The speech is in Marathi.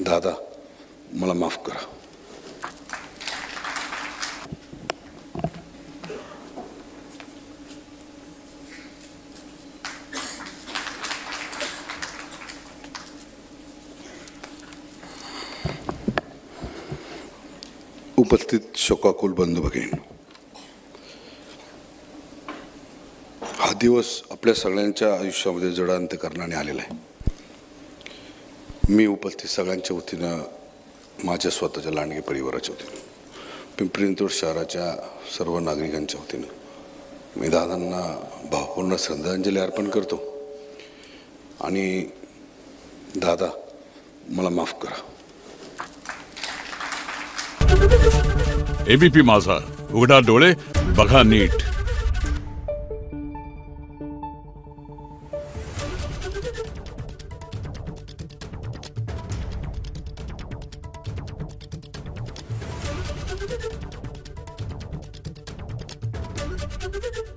दादा मला माफ करा उपस्थित शोकाकुल बंधू भगिनी हा दिवस आपल्या सगळ्यांच्या आयुष्यामध्ये जडांत करणाने आलेला आहे मी उपस्थित सगळ्यांच्या वतीनं माझ्या स्वतःच्या लांडगे परिवाराच्या वतीनं पिंपरी चिंचवड शहराच्या सर्व नागरिकांच्या वतीनं मी दादांना भावपूर्ण श्रद्धांजली अर्पण करतो. आणि दादा मला माफ करा. एबीपी माझा. उघडा डोळे बघा नीट. Thank you.